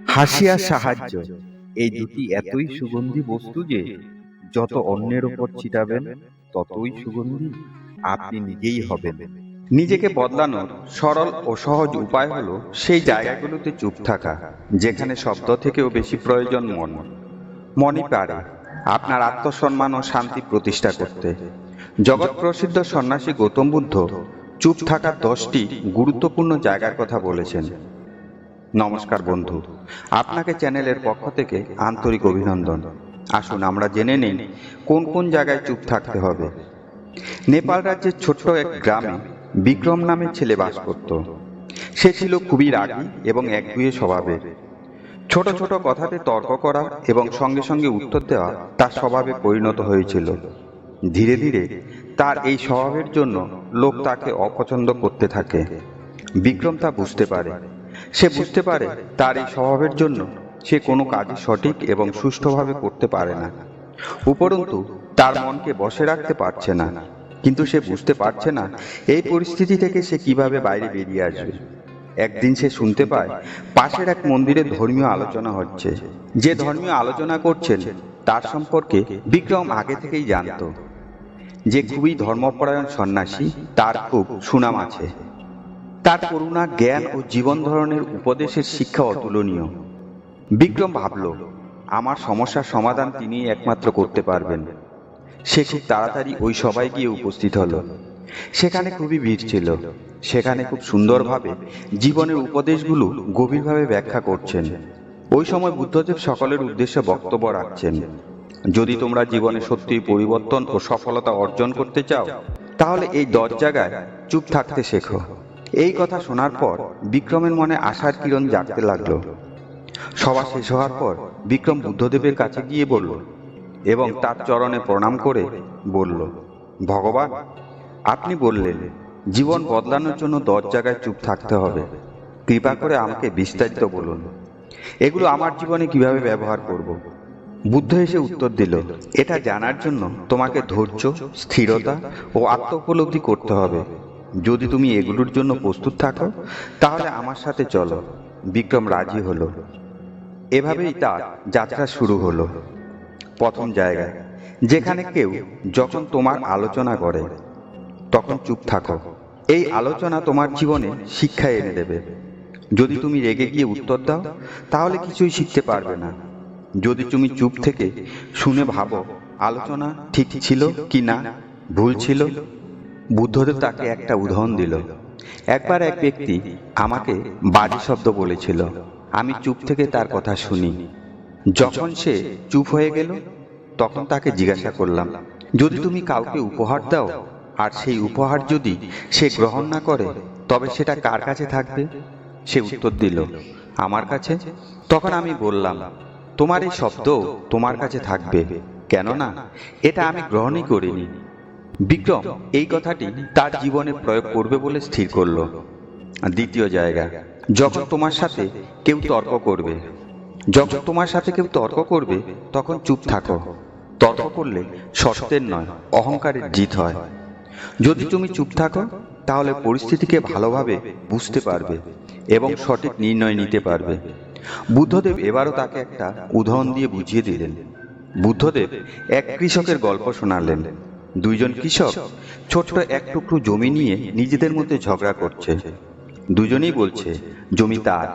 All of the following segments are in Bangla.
হাসি আর সাহায্য। এই দুটি এতই সুগন্ধি বস্তু যে যত অন্যের ওপর ছিটাবেন ততই সুগন্ধি আপনি নিজেই হবেন। নিজেকে বদলানোর সরল ও সহজ উপায় হলো সেই জায়গাগুলোতে চুপ থাকা যেখানে শব্দ থেকেও বেশি প্রয়োজন মন। মনই পারে আপনার আত্মসম্মান ও শান্তি প্রতিষ্ঠা করতে। জগৎ প্রসিদ্ধ সন্ন্যাসী গৌতম বুদ্ধ চুপ থাকার দশটি গুরুত্বপূর্ণ জায়গার কথা বলেছেন। নমস্কার বন্ধু। আপনাকে চ্যানেলের পক্ষ থেকে আন্তরিক অভিনন্দন। আসুন আমরা জেনে নিন কোন কোন জায়গায় চুপ থাকতে হবে। নেপাল রাজ্যের ছোট্ট এক গ্রামে বিক্রম নামে ছেলে বাস করত। সে ছিল খুবই রাগী এবং একগুয়ে স্বভাবের। ছোট ছোট কথাতে তর্ক করা এবং সঙ্গে সঙ্গে উত্তর দেওয়া তার স্বভাবে পরিণত হয়েছিল। ধীরে ধীরে তার এই স্বভাবের জন্য লোক তাকে অপছন্দ করতে থাকে। বিক্রম তা বুঝতে পারে। সে বুঝতে পারে তার এই স্বভাবের জন্য সে কোনো কাজই সঠিক এবং সুষ্ঠুভাবে করতে পারে না। উপরন্তু, তার মনকে বসে রাখতে পারছে না। কিন্তু সে বুঝতে পারছে না এই পরিস্থিতি থেকে সে কীভাবে বাইরে বেরিয়ে আসবে। একদিন সে শুনতে পায়, পাশের এক মন্দিরে ধর্মীয় আলোচনা হচ্ছে। যে ধর্মীয় আলোচনা করছেন, তার সম্পর্কে বিক্রম আগে থেকেই জানতো। যে খুবই ধর্মপরায়ণ সন্ন্যাসী, তার খুব সুনাম আছে। তার করুণা, জ্ঞান ও জীবন ধরনের উপদেশের শিক্ষা অতুলনীয়। বিক্রম ভাবল, আমার সমস্যার সমাধান তিনি একমাত্র করতে পারবেন। সে খুব তাড়াতাড়ি ওই সবাই গিয়ে উপস্থিত হলো। সেখানে খুবই ভিড় ছিল। সেখানে খুব সুন্দরভাবে জীবনের উপদেশগুলো গভীরভাবে ব্যাখ্যা করছেন। ওই সময় বুদ্ধদেব সকলের উদ্দেশ্যে বক্তব্য রাখছেন, যদি তোমরা জীবনে সত্যিই পরিবর্তন ও সফলতা অর্জন করতে চাও, তাহলে এই দশ জায়গায় চুপ থাকতে শেখো। এই কথা শোনার পর বিক্রমের মনে আশার কিরণ জাগতে লাগল। সভা শেষ হওয়ার পর বিক্রম বুদ্ধদেবের কাছে গিয়ে বলল, এবং তার চরণে প্রণাম করে বলল, ভগবান, আপনি বললেন, জীবন বদলানোর জন্য দশ জায়গায় চুপ থাকতে হবে। কৃপা করে আমাকে বিস্তারিত বলুন। এগুলো আমার জীবনে কীভাবে ব্যবহার করব? বুদ্ধ এসে উত্তর দিল, এটা জানার জন্য তোমাকে ধৈর্য, স্থিরতা ও আত্ম উপলব্ধি করতে হবে। যদি তুমি এগুলোর জন্য প্রস্তুত থাকো, তাহলে আমার সাথে চলো। বিক্রম রাজি হলো। এভাবেই তার যাত্রা শুরু হলো। প্রথম জায়গায়, যেখানে কেউ যখন তোমার আলোচনা করে, তখন চুপ থাকো। এই আলোচনা তোমার জীবনে শিক্ষা এনে দেবে। যদি তুমি রেগে গিয়ে উত্তর দাও, তাহলে কিছুই শিখতে পারবে না। যদি তুমি চুপ থেকে শুনে ভাবো, আলোচনা ঠিক ছিল কি না ভুল ছিল বুদ্ধদেব তাকে একটা উদাহরণ দিল। একবার এক ব্যক্তি আমাকে বাজে শব্দ বলেছিল। আমি চুপ থেকে তার কথা শুনি। যখন সে চুপ হয়ে গেল, তখন তাকে জিজ্ঞাসা করলাম, যদি তুমি কাউকে উপহার দাও, আর সেই উপহার যদি সে গ্রহণ না করে, তবে সেটা কার কাছে থাকবে? সে উত্তর দিল, আমার কাছে? তখন আমি বললাম, তোমার এই শব্দ তোমার কাছে থাকবে। কেননা, এটা আমি গ্রহণই করিনি। বিক্রম, এই কথাটি তার জীবনে প্রয়োগ করবে বলে স্থির করল। দ্বিতীয় জায়গা, যখন তোমার সাথে কেউ তর্ক করবে, যখন তোমার সাথে কেউ তর্ক করবে, তখন চুপ থাকো। তর্ক করলে সত্যের নয়, অহংকারের জিত হয়। যদি তুমি চুপ থাকো, তাহলে পরিস্থিতিকে ভালোভাবে বুঝতে পারবে এবং সঠিক নির্ণয় নিতে পারবে। বুদ্ধদেব এবারও তাকে একটা উদাহরণ দিয়ে বুঝিয়ে দিলেন। বুদ্ধদেব এক কৃষকের গল্প শোনালেন। দুইজন কৃষক ছোট্ট এক টুকরো জমি নিয়ে নিজেদের মধ্যে ঝগড়া করছে। দুজনেই বলছে, জমি তার।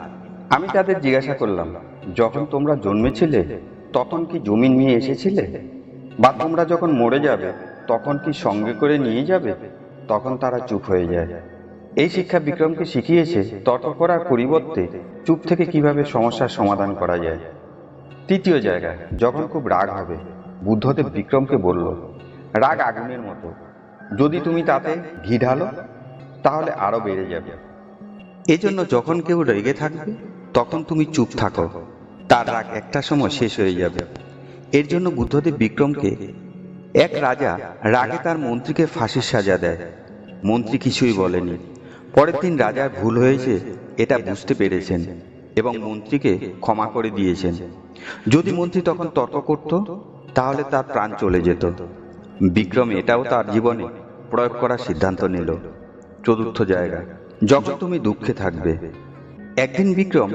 আমি তাদের জিজ্ঞাসা করলাম, যখন তোমরা জন্মেছিলে, তখন কি জমি নিয়ে এসেছিলে? বা তোমরা যখন মরে যাবে, তখন কি সঙ্গে করে নিয়ে যাবে? তখন তারা চুপ হয়ে যায়। এই শিক্ষা বিক্রমকে শিখিয়েছে তর্ক করার পরিবর্তে চুপ থেকে কীভাবে সমস্যার সমাধান করা যায়। তৃতীয় জায়গা যখন খুব রাগ হবে, বুদ্ধদেব বিক্রমকে বলল রাগ আগুনের মতো। যদি তুমি তাতে ঘি ঢালো, তাহলে আরও বেড়ে যাবে। এজন্য যখন কেউ রেগে থাকবে, তখন তুমি চুপ থাকো। তার রাগ একটা সময় শেষ হয়ে যাবে। এর জন্য বুদ্ধদেব বিক্রমকে, এক রাজা রাগে তার মন্ত্রীকে ফাঁসির সাজা দেয়। মন্ত্রী কিছুই বলেনি। পরের দিন রাজার ভুল হয়েছে, এটা বুঝতে পেরেছেন এবং মন্ত্রীকে ক্ষমা করে দিয়েছেন। যদি মন্ত্রী তখন তর্ক করত, তাহলে তার প্রাণ চলে যেত। বিক্রম এটাও তার জীবনে প্রয়োগ করার সিদ্ধান্ত নিল। চতুর্থ জায়গা, যখন তুমি দুঃখে থাকবে। একদিন বিক্রম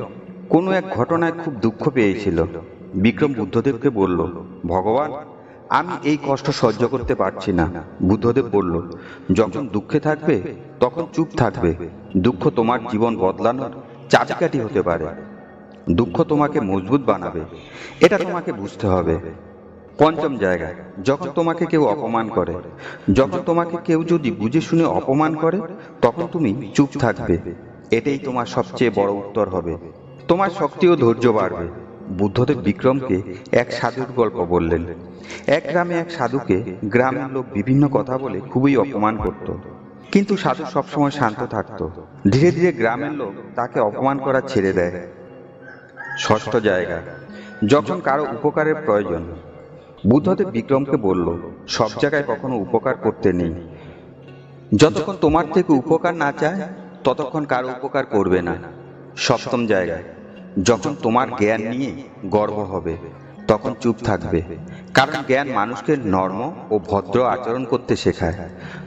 কোনো এক ঘটনায় খুব দুঃখ পেয়েছিল। বিক্রম বুদ্ধদেবকে বলল, ভগবান, আমি এই কষ্ট সহ্য করতে পারছি না। বুদ্ধদেব বলল, যখন দুঃখে থাকবে, তখন চুপ থাকবে। দুঃখ তোমার জীবন বদলানোর চাবিকাঠি হতে পারে। দুঃখ তোমাকে মজবুত বানাবে। এটা তোমাকে বুঝতে হবে। পঞ্চম জায়গা, যখন তোমাকে কেউ অপমান করে, যখন তোমাকে কেউ যদি বুঝে শুনে অপমান করে, তখন তুমি চুপ থাকবে। এটাই তোমার সবচেয়ে বড় উত্তর হবে। তোমার শক্তি ও ধৈর্য বাড়বে। বুদ্ধদেব বিক্রমকে এক সাধুর গল্প বললেন। এক গ্রামে এক সাধুকে গ্রামের লোক বিভিন্ন কথা বলে খুবই অপমান করত। কিন্তু সাধু সবসময় শান্ত থাকতো। ধীরে ধীরে গ্রামের লোক তাকে অপমান করা ছেড়ে দেয়। ষষ্ঠ জায়গা, যখন কারও উপকারের প্রয়োজন বুদ্ধদেব বিক্রমকে বলল, সব জায়গায় কখনো উপকার করতে নেই। যতক্ষণ তোমার থেকে উপকার না চায়, ততক্ষণ কারও উপকার করবে না। সপ্তম জায়গায়, যখন তোমার জ্ঞান নিয়ে গর্ব হবে, তখন চুপ থাকবে। কারণ জ্ঞান মানুষকে নর্ম ও ভদ্র আচরণ করতে শেখায়।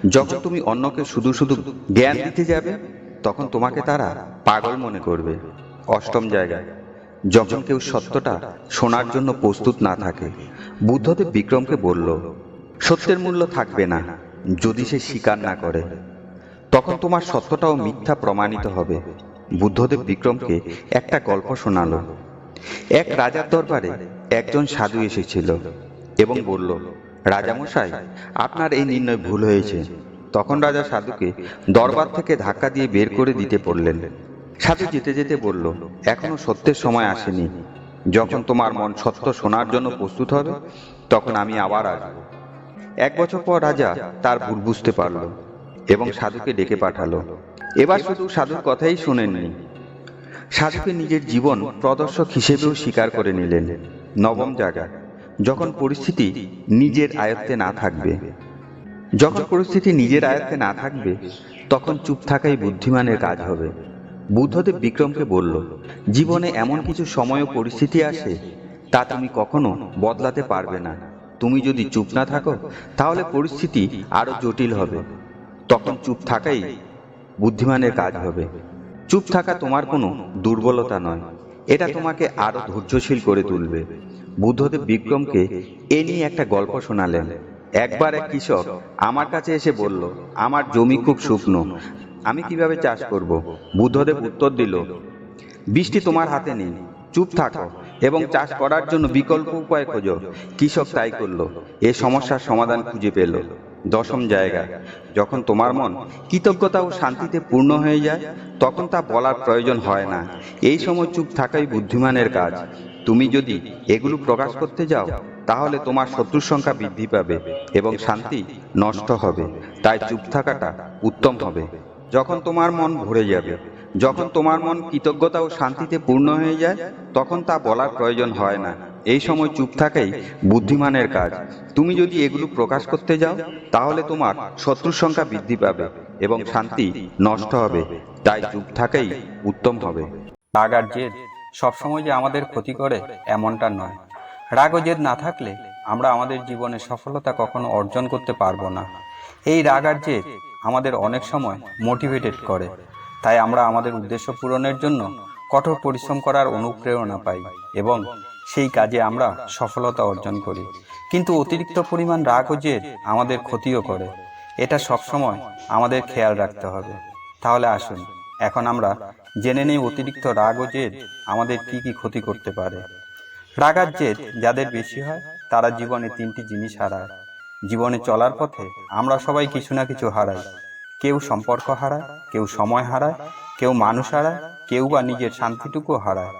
যখন তুমি অন্যকে শুধু শুধু জ্ঞান দিতে যাবে, তখন তোমাকে তারা পাগল মনে করবে। অষ্টম জায়গায় যখন কেউ সত্যটা শোনার জন্য প্রস্তুত না থাকে, বুদ্ধদেব বিক্রমকে বলল, সত্যের মূল্য থাকবে না, যদি সে স্বীকার না করে। তখন তোমার সত্যটাও মিথ্যা প্রমাণিত হবে। বুদ্ধদেব বিক্রমকে একটা গল্প শোনালো। এক রাজার দরবারে একজন সাধু এসেছিল এবং বলল, রাজামশাই, আপনার এই নির্ণয় ভুল হয়েছে। তখন রাজা সাধুকে দরবার থেকে ধাক্কা দিয়ে বের করে দিতে বললেন। সাধু যেতে যেতে বলল, এখনও সত্যের সময় আসেনি। যখন তোমার মন সত্য শোনার জন্য প্রস্তুত হবে, তখন আমি আবার আসব। এক বছর পর রাজা তার ভুল বুঝতে পারল এবং সাধুকে ডেকে পাঠালো। এবার শুধু সাধুর কথাই শোনেননি। সাধুকে নিজের জীবন প্রদর্শক হিসেবেও স্বীকার করে নিলেন নবম জায়গা যখন পরিস্থিতি নিজের আয়ত্তে না থাকবে। যখন পরিস্থিতি নিজের আয়ত্তে না থাকবে, তখন চুপ থাকাই বুদ্ধিমানের কাজ হবে। বুদ্ধদেব বিক্রমকে বলল, জীবনে এমন কিছু সময় ও পরিস্থিতি আসে, তা তুমি কখনো বদলাতে পারবে না। তুমি যদি চুপ না থাকো, তাহলে পরিস্থিতি আরও জটিল হবে। তখন চুপ থাকাই বুদ্ধিমানের কাজ হবে। চুপ থাকা তোমার কোনো দুর্বলতা নয়। এটা তোমাকে আরও ধৈর্যশীল করে তুলবে। বুদ্ধদেব বিক্রমকে এ নিয়ে একটা গল্প শোনালেন। একবার এক কৃষক আমার কাছে এসে বলল, আমার জমি খুব শুকনো আমি কীভাবে চাষ করব? বুদ্ধদেব উত্তর দিল, বৃষ্টি তোমার হাতে নেই, চুপ থাকো এবং চাষ করার জন্য বিকল্প উপায় খোঁজো। কৃষক তাই করল, এ সমস্যার সমাধান খুঁজে পেল। দশম জায়গা, যখন তোমার মন কৃতজ্ঞতা ও শান্তিতে পূর্ণ হয়ে যায়, তখন তা বলার প্রয়োজন হয় না। এই সময় চুপ থাকাই বুদ্ধিমানের কাজ। তুমি যদি এগুলো প্রকাশ করতে যাও, তাহলে তোমার শত্রুর সংখ্যা বৃদ্ধি পাবে এবং শান্তি নষ্ট হবে। তাই চুপ থাকাটা উত্তম হবে। যখন তোমার মন ভরে যাবে, যখন তোমার মন কৃতজ্ঞতা ও শান্তিতে পূর্ণ হয়ে যায়, তখন তা বলার প্রয়োজন হয় না। এই সময় চুপ থাকাই বুদ্ধিমানের কাজ। তুমি যদি এগুলো প্রকাশ করতে যাও, তাহলে তোমার শত্রুর সংখ্যা বৃদ্ধি পাবে এবং শান্তি নষ্ট হবে। তাই চুপ থাকাই উত্তম হবে। রাগ আর জেদ সবসময় যে আমাদের ক্ষতি করে, এমনটা নয়। রাগ ও জেদ না থাকলে আমরা আমাদের জীবনে সফলতা কখনো অর্জন করতে পারব না। এই রাগ আর জেদ আমাদের অনেক সময় মোটিভেটেড করে। তাই আমরা আমাদের উদ্দেশ্য পূরণের জন্য কঠোর পরিশ্রম করার অনুপ্রেরণা পাই এবং সেই কাজে আমরা সফলতা অর্জন করি। কিন্তু অতিরিক্ত পরিমাণ রাগ ও আমাদের ক্ষতিও করে। এটা সবসময় আমাদের খেয়াল রাখতে হবে। তাহলে আসুন, এখন আমরা জেনে নেই অতিরিক্ত রাগ ও জেদ আমাদের কি কি ক্ষতি করতে পারে। রাগ আর জেদ যাদের বেশি হয়, তারা জীবনে তিনটি জিনিস হারায়। জীবনে চলার পথে আমরা সবাই কিছু না কিছু হারাই। কেউ সম্পর্ক হারায়, কেউ সময় হারায়, কেউ মানুষ হারায়, কেউ বা নিজের শান্তিটুকু হারায়।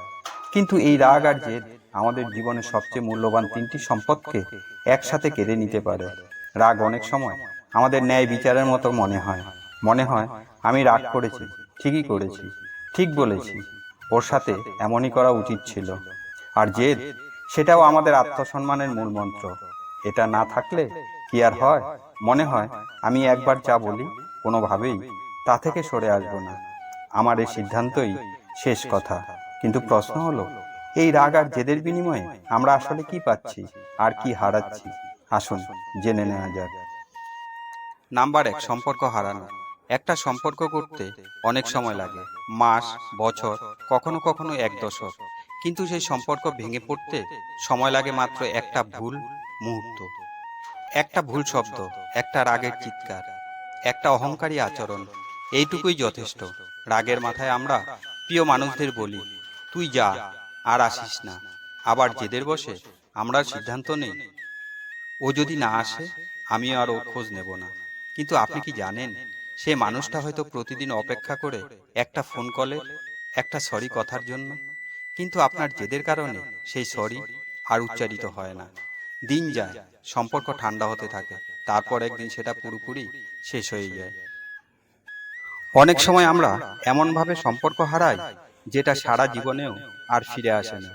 কিন্তু এই রাগ আর জেদ আমাদের জীবনের সবচেয়ে মূল্যবান তিনটি সম্পদকে একসাথে কেড়ে নিতে পারে। রাগ অনেক সময় আমাদের ন্যায় বিচারের মতো মনে হয়। মনে হয়, আমি রাগ করেছি, ঠিকই করেছি, ঠিক বলেছি, ওর সাথে এমনই করা উচিত ছিল। আর জেদ, সেটাও আমাদের আত্মসম্মানের মূল মন্ত্র। এটা না থাকলে কি আর হয়? মনে হয় আমি একবার যা বলি, কোনোভাবেই তা থেকে সরে আসব না। আমার এই সিদ্ধান্তই শেষ কথা। কিন্তু প্রশ্ন হলো, এই রাগ আর জেদের বিনিময়ে আমরা আসলে কি পাচ্ছি আর কি হারাচ্ছি? আসুন, জেনে নেওয়া যাক। নাম্বার এক, সম্পর্ক হারানো। একটা সম্পর্ক করতে অনেক সময় লাগে। মাস, বছর, কখনো কখনো এক দশক। কিন্তু সেই সম্পর্ক ভেঙে পড়তে সময় লাগে মাত্র একটা ভুল মুহূর্ত। একটা ভুল শব্দ, একটা রাগের চিৎকার, একটা অহংকারী আচরণ, এইটুকুই যথেষ্ট। রাগের মাথায় আমরা, প্রিয় মানুষদের বলি, তুই যা, আর আসিস না। আবার জেদের বসে, আমরা সিদ্ধান্ত নেই। ও যদি না আসে, আমিও আর ও খোঁজ নেব না। কিন্তু আপনি কি জানেন, সে মানুষটা হয়তো প্রতিদিন অপেক্ষা করে একটা ফোন কলের একটা সরি কথার জন্য। কিন্তু আপনার জেদের কারণে সেই সরি আর উচ্চারিত হয় না। দিন যায়, সম্পর্ক ঠান্ডা হতে থাকে, তারপর একদিন সেটা পুরোপুরি শেষ হয়ে যায়। অনেক সময় আমরা এমনভাবে সম্পর্ক হারাই, যেটা সারা জীবনেও আর ফিরে আসে না।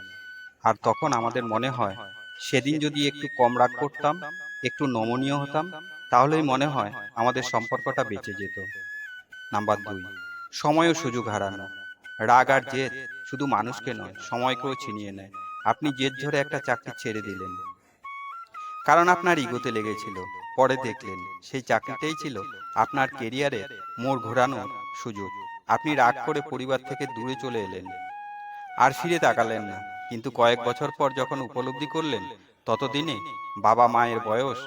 আর তখন আমাদের মনে হয়, সেদিন যদি একটু কম রাগ করতাম, একটু নমনীয় হতাম, তাহলেই মনে হয় আমাদের সম্পর্কটা বেঁচে যেত। নাম্বার দুই সময় ও সুযোগ হারানো। রাগ আর জেদ শুধু মানুষকে নয়, সময়কেও ছিনিয়ে নেয়। আপনি জেদ ধরে একটা চাকরি ছেড়ে দিলেন। কারণ আপনার ইগোতে লেগেছিল। পরে দেখলেন, সেই চাকরিটাই ছিল আপনার কেরিয়ারে মোড় ঘোরানোর সুযোগ। আপনি রাগ করে পরিবার থেকে দূরে চলে এলেন। আর ফিরে তাকালেন না। কিন্তু কয়েক বছর পর যখন উপলব্ধি করলেন, ততদিনে বাবা মায়ের বয়স,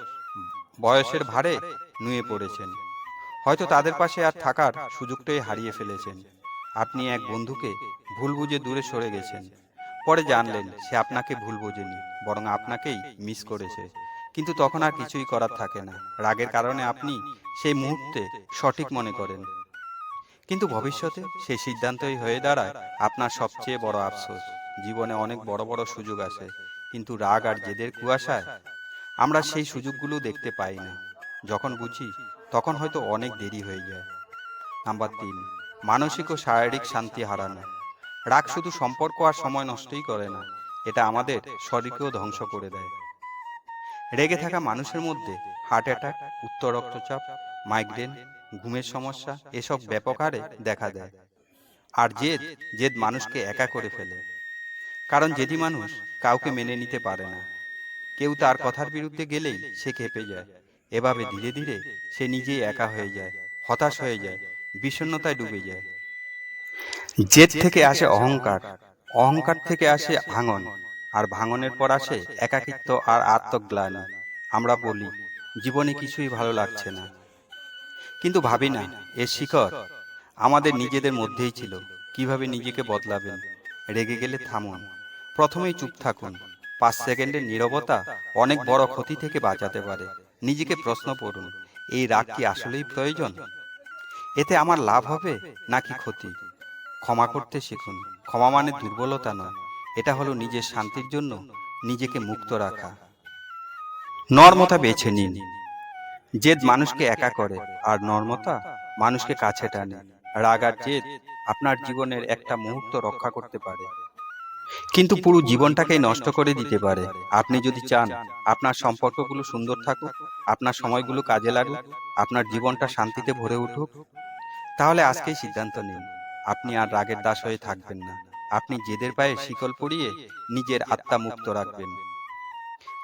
বয়সের ভারে নুয়ে পড়েছেন। হয়তো তাদের পাশে আর থাকার সুযোগটাই হারিয়ে ফেলেছেন। আপনি এক বন্ধুকে ভুল বুঝে দূরে সরে গেছেন। পরে জানলেন, সে আপনাকে ভুল বোঝেনি, বরং আপনাকেই মিস করেছে। কিন্তু তখন আর কিছুই করার থাকে না। রাগের কারণে আপনি সেই মুহূর্তে সঠিক মনে করেন। কিন্তু ভবিষ্যতে সেই সিদ্ধান্তই হয়ে দাঁড়ায় আপনার সবচেয়ে বড় আফসোস। জীবনে অনেক বড় বড় সুযোগ আসে, কিন্তু রাগ আর জেদের কুয়াশায় আমরা সেই সুযোগগুলো দেখতে পাই না। যখন বুঝি, তখন হয়তো অনেক দেরি হয়ে যায়। নাম্বার তিন, মানসিক ও শারীরিক শান্তি হারানো। রাগ শুধু সম্পর্ক আর সময় নষ্টই করে না, এটা আমাদের শরীরকেও ধ্বংস করে দেয়। রেগে থাকা মানুষের মধ্যে হার্ট অ্যাটাক উচ্চ রক্তচাপ মাইগ্রেন ঘুমের সমস্যা এসব ব্যাপক হারে দেখা দেয়। আর জেদ জেদ মানুষকে একা করে ফেলে। কারণ জেদি মানুষ কাউকে মেনে নিতে পারে না। কেউ তার কথার বিরুদ্ধে গেলেই সে খেপে যায়। এভাবে ধীরে ধীরে সে নিজেই একা হয়ে যায়, হতাশ হয়ে যায়, বিষণ্ণতায় ডুবে যায়। জেদ থেকে আসে অহংকার অহংকার থেকে আসে ভাঙন। আর ভাঙনের পর আসে একাকিত্ব আর আত্মগ্লানি। আমরা বলি, জীবনে কিছুই ভালো লাগছে না। কিন্তু ভাবি না এর শিকড় আমাদের নিজেদের মধ্যেই ছিল। কীভাবে নিজেকে বদলাবেন? রেগে গেলে থামুন। প্রথমেই চুপ থাকুন। পাঁচ সেকেন্ডের নীরবতা অনেক বড় ক্ষতি থেকে বাঁচাতে পারে। নিজেকে প্রশ্ন করুন, এই রাগ কি আসলেই প্রয়োজন? এতে আমার লাভ হবে নাকি ক্ষতি? ক্ষমা করতে শিখুন। ক্ষমা মানে দুর্বলতা নয়। এটা হলো নিজের শান্তির জন্য নিজেকে মুক্ত রাখা। নর্মতা বেছে নিন। জেদ মানুষকে একা করে আর নর্মতা মানুষকে কাছে টানে। রাগ আর জেদ আপনার জীবনের একটা মুহূর্ত রক্ষা করতে পারে। কিন্তু পুরো জীবনটাকেই নষ্ট করে দিতে পারে। আপনি যদি চান আপনার সম্পর্কগুলো সুন্দর থাকুক, আপনার সময়গুলো কাজে লাগুক, আপনার জীবনটা শান্তিতে ভরে উঠুক, তাহলে আজকেই সিদ্ধান্ত নিন, আপনি আর রাগের দাস হয়ে থাকবেন না। আপনি জেদের পায়ে শিকল পরিয়ে নিজের আত্মা মুক্ত রাখবেন।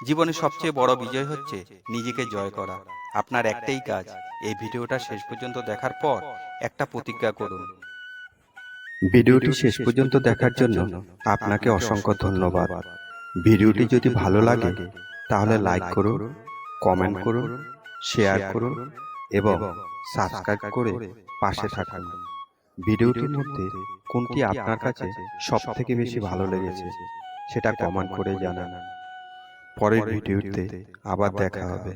জীবনে সবচেয়ে বড় বিজয় হচ্ছে নিজেকে জয় করা। আপনার একটাই কাজ এই ভিডিওটা শেষ পর্যন্ত দেখার পর একটা প্রতিজ্ঞা করুন। ভিডিওটি শেষ পর্যন্ত দেখার জন্য আপনাকে অসংখ্য ধন্যবাদ। ভিডিওটি যদি ভালো লাগে তাহলে লাইক করুন কমেন্ট করুন শেয়ার করুন এবং সাবস্ক্রাইব করে পাশে থাকুন। ভিডিওটির মধ্যে কোনটি আপনার কাছে সব থেকে বেশি ভালো লেগেছে সেটা কমেন্ট করে জানান। পরের ভিডিওতে আবার দেখা হবে।